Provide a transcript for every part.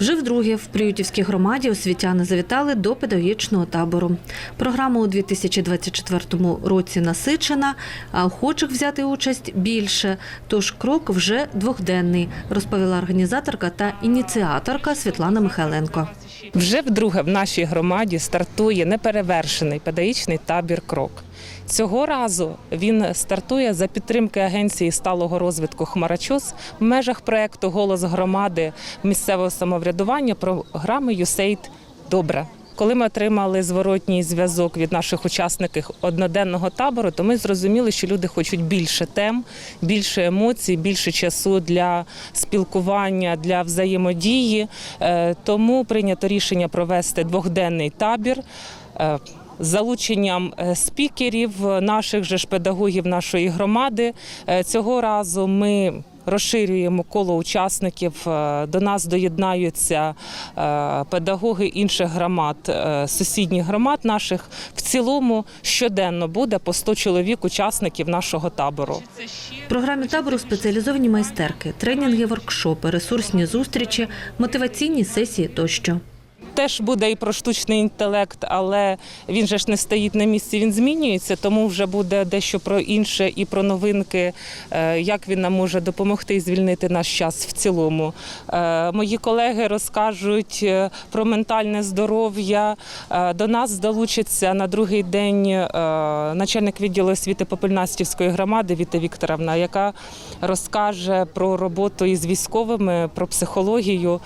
Вже вдруге в Приютівській громаді освітяни завітали до педагогічного табору. Програма у 2024 році насичена, а охочих взяти участь більше. Тож крок вже двохденний, розповіла організаторка та ініціаторка Світлана Михайленко. Вже вдруге в нашій громаді стартує неперевершений педагогічний табір Крок. Цього разу він стартує за підтримки Агенції сталого розвитку Хмарачос в межах проекту Голос громади місцевого самоврядування програми «ЮСЕЙД Добре. Коли ми отримали зворотній зв'язок від наших учасників одноденного табору, то ми зрозуміли, що люди хочуть більше тем, більше емоцій, більше часу для спілкування, для взаємодії. Е, Тому прийнято рішення провести двохденний табір. З залученням е, спікерів, е, наших же ж педагогів нашої громади. Е, Цього разу ми розширюємо коло учасників. До нас доєднаються педагоги інших громад, сусідніх громад наших. В цілому щоденно буде по 100 чоловік учасників нашого табору. В програмі табору спеціалізовані майстерки, тренінги, воркшопи, ресурсні зустрічі, мотиваційні сесії тощо. Теж буде і про штучний інтелект, але він же ж не стоїть на місці, він змінюється, тому вже буде дещо про інше і про новинки, е, як він нам може допомогти і звільнити наш час в цілому. Е, Мої колеги розкажуть е, про ментальне здоров'я. До нас долучиться на другий день начальник відділу освіти Попельнастівської громади Віта Вікторовна, яка розкаже про роботу із військовими, про психологію.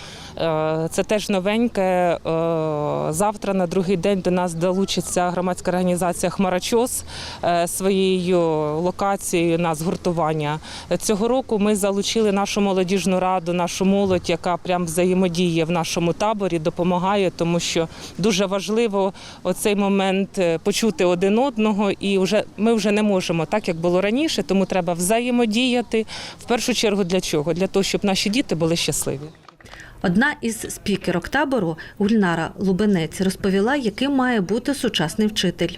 Це теж новеньке. Е, Завтра на другий день до нас долучиться громадська організація Хмарачос е, своєю локацією на згуртування. Цього року ми залучили нашу молодіжну раду, нашу молодь, яка прям взаємодіє в нашому таборі, допомагає, тому що дуже важливо оцей момент е, почути один одного, і вже ми вже не можемо так, як було раніше, тому треба взаємодіяти. В першу чергу для чого? Для того, щоб наші діти були щасливі. Одна із спікерок табору Гульнара Лубенець розповіла, яким має бути сучасний вчитель.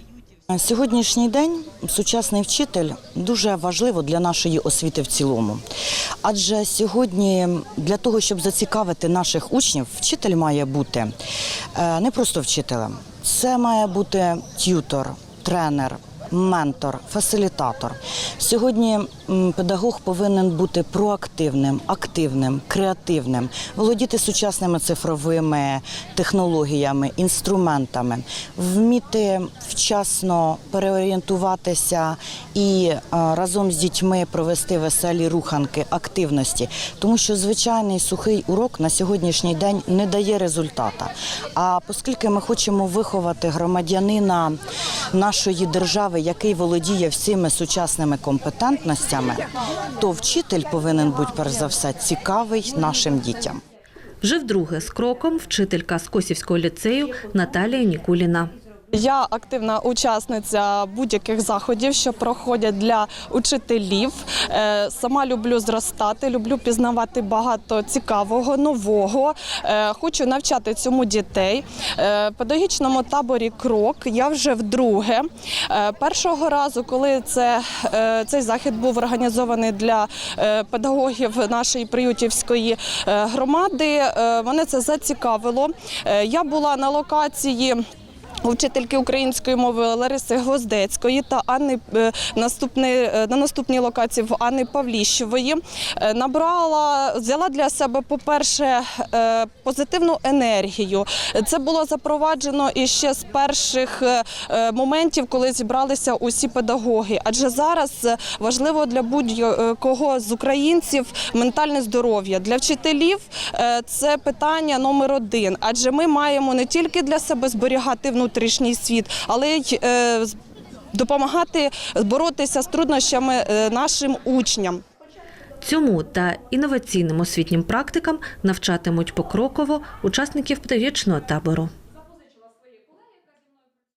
Сьогоднішній день сучасний вчитель дуже важливо для нашої освіти в цілому. Адже сьогодні для того, щоб зацікавити наших учнів, вчитель має бути е, не просто вчителем, це має бути т'ютор, тренер. Ментор, фасилітатор. Сьогодні педагог повинен бути проактивним, активним, креативним, володіти сучасними цифровими технологіями, інструментами, вміти вчасно переорієнтуватися і е, разом з дітьми провести веселі руханки, активності, тому що звичайний сухий урок на сьогоднішній день не дає результата. А оскільки ми хочемо виховати громадянина нашої держави, який володіє всіми сучасними компетентностями, то вчитель повинен бути перш за все цікавий нашим дітям. Вже вдруге з кроком вчителька з Косівського ліцею Наталія Нікуліна. Я активна учасниця будь-яких заходів, що проходять для учителів. Е, Сама люблю зростати, люблю пізнавати багато цікавого, нового. Е, Хочу навчати цьому дітей. Е, В педагогічному таборі Крок я вже вдруге. Першого разу, коли це, цей захід був організований для педагогів нашої приютівської громади, мене це зацікавило. Я була на локації. Вчительки української мови Лариси Гвоздецької та Анни е, наступний, е, на наступній локації в Анни Павліщевої е, набрала, взяла для себе, по-перше, позитивну енергію. Це було запроваджено іще з перших моментів, коли зібралися усі педагоги. Адже зараз важливо для будь-кого з українців ментальне здоров'я. Для вчителів це питання номер один. Адже ми маємо не тільки для себе зберігати внутрішній світ, але й е, допомагати боротися з труднощами е, нашим учням. Цьому та інноваційним освітнім практикам навчатимуть покроково учасників педагогічного табору.